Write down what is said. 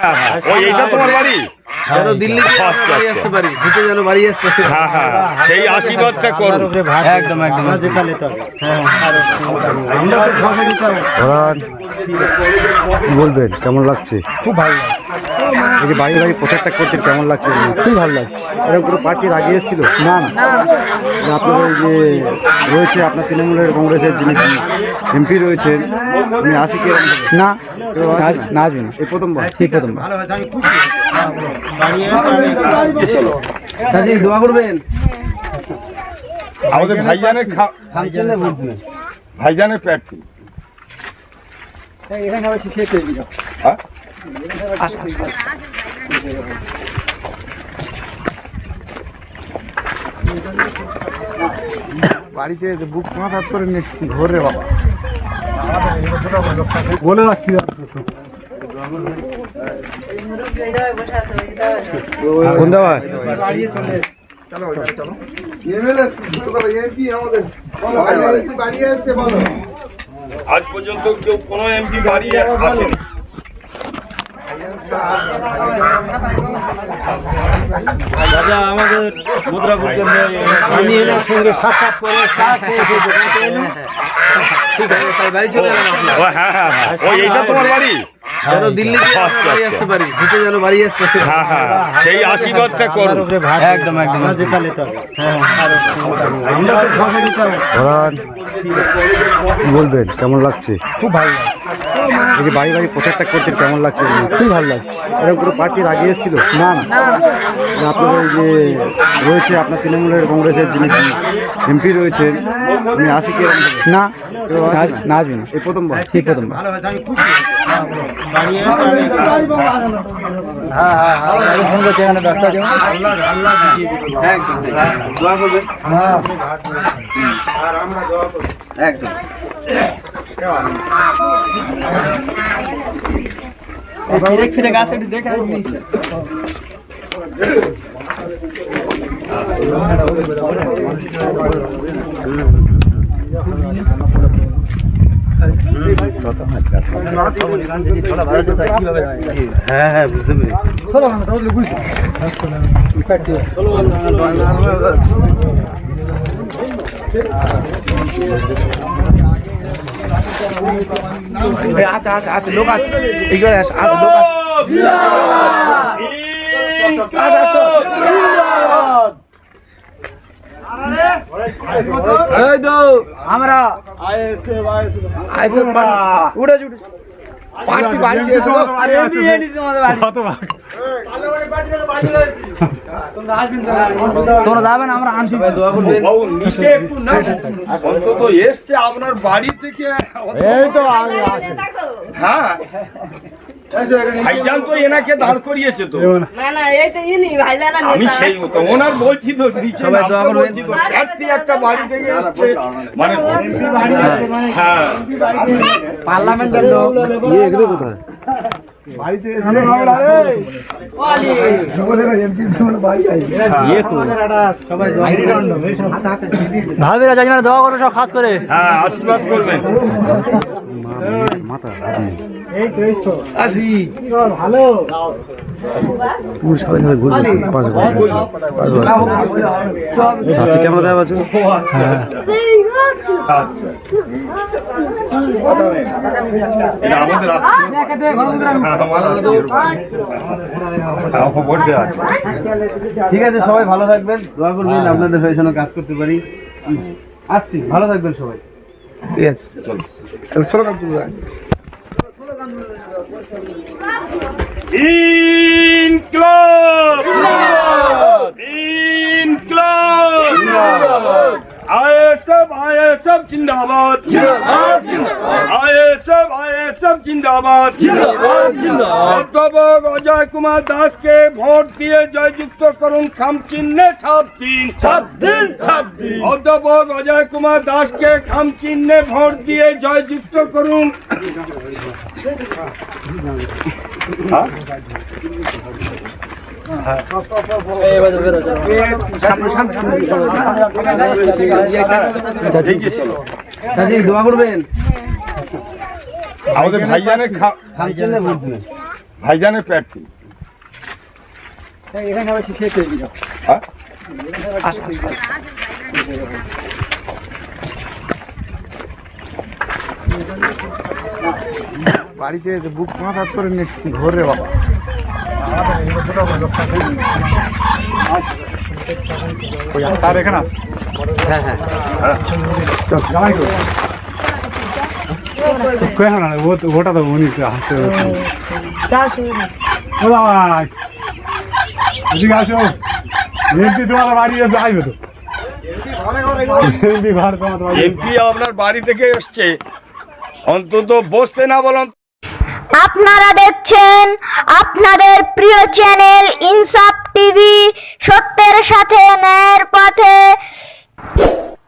হ্যাঁ, হ্যাঁ। ও এইটা তোমার বাড়ি যেন দিল্লি থেকে আমরা বাড়ি। আসতে পারি? ঘুরতে যেন বাড়ি আসতে পারি। হ্যাঁ হ্যাঁ। সেই আশীর্বাদটা করুন। একদম একদম। ধরান বলবেন? কেমন লাগছে? খুব ভালো এই যে বাড়ি বাড়ি প্রচারটা করছেন কেমন লাগছে খুব ভালো লাগছে। এরকম কোনো পার্টির আগে এসেছিল? না না। আপনাদের যে রয়েছে আপনার তৃণমূলের কংগ্রেসের যিনি এমপি রয়েছেন উনি আসি কি না না আসবেন এই প্রথমবার? ঠিক প্রথমবার। কাজী দোয়া করবেন। আমাদের ভাইজানের ভাইজানের প্রার্থী হ্যাঁ? বাড়িতে বুক পাঁচ হাত করে ঘরে বাবা। বলে রাখছি কোন আজ পর্যন্ত কেউ কোনো এমপি বাড়ি আসেনি রাজা আমাদের মুদ্রাপুর আমি এনার সঙ্গে সাক্ষাৎ করে। ঠিক আছে তাই বাড়ি চলে। ও হ্যাঁ হ্যাঁ হ্যাঁ। এইটা তোমার বাড়ি যেন দিল্লি থেকে আমরা বাড়ি। আসতে পারি ঘুরতে যেন বাড়ি আসতে পারি। হ্যাঁ হ্যাঁ সেই আশীর্বাদটা করুন। একদম একদম কি বলবেন? কেমন লাগছে? খুব ভালো এই বাড়ি বাড়ি প্রচারটা করছেন কেমন লাগছে? খুব ভালো লাগছে। এরকম কোনো পার্টির আগে এসেছিল? না? না আপনাদের যে রয়েছে আপনার তৃণমূলের কংগ্রেসের যিনি এমপি রয়েছেন উনি আসি কি না না? আসবেন এই প্রথমবার? ঠিক প্রথমবার। হ্যাঁ হ্যাঁ হ্যাঁ। ফোন করছে এখানে ব্যস্ত আছে। একদম। দোয়া করবেন। একদম। ফিরে ফিরে গাছ একটু দেখে আসবি। হ্যাঁ বুঝতে পেরেছি আচ্ছা আচ্ছা আচ্ছা লোক আছে এই করে আস আচ্ছা লোক আমরা আইএসএ উড়ে। উড়ে পার্টি বাড়ি দিয়ে তো আরে এমনি এমনি তোমাদের বাড়ি। তোমরা যাবেন আমরা আনছি। দোয়া করবেন বাবু নিচে একটু না অন্তত এসছে আপনার বাড়ি থেকে। এই তো হ্যাঁ। ভাইজান তো এনাকে দাঁড় করিয়েছে তো। না না এই তো ইনি ভাইজানা আমি সেই তো ওনার বলছি তো নিচে সবাই দোয়া করবেন। বলছি একটা বাড়ি থেকে এসছে মানে হ্যাঁ পার্লামেন্টের লোক। ইয়ে এগুলো কোথায়? ভাবিরা জানি না দোয়া করো সব খাস করে। হ্যাঁ আশীর্বাদ করবেন। মাথা তুমি সবাই সাথে ঘুরবে পাঁচ ক্যামেরা দেওয়া আছে। হ্যাঁ, ঠিক আছে সবাই ভালো থাকবেন। দোয়া করবেন আপনাদের হয়ে যেন কাজ করতে পারি। আসছি ভালো থাকবেন সবাই। ঠিক আছে চলো। স্লোগান তুলবে ইনকলাব ইনকলাব আইএসএফ আইএসএফ জিন্দাবাদ আইএসএফ আইএসএফ জিন্দাবাদ। অধ্যাপক অজয় কুমার দাসকে ভোট দিয়ে জয়যুক্ত করুন খাম চিহ্নে ছাপ দিন। ছাপ দিন ছাপ দিন। অধ্যাপক অজয় কুমার দাসকে খাম চিহ্নে ভোট দিয়ে জয়যুক্ত করুন। দোয়া করবেন। আমাদের ভাইজানের ফাংশনে ভোট দিবেন ভাইজানের প্রার্থী হ্যাঁ? বাড়িতে বুক পাঁচ হাত করে নিয়ে ঘরে বাবা। স্যার এখানে হ্যাঁ হ্যাঁ। জামাই তো কই না ও তো ওটা তো উনি হাসতে ও জামাই এদিকে আসো। এমপি তোমার বাড়ি এসে আইবে তো? এমপি ঘর তোমার বাড়ি এমপি আপনার বাড়ি থেকে এসছে। অন্তত বসতে না বলুন। আপনারা দেখছেন আপনাদের প্রিয় চ্যানেল ইনসাফ টিভি। সত্যের সাথে ন্যায়ের পথে।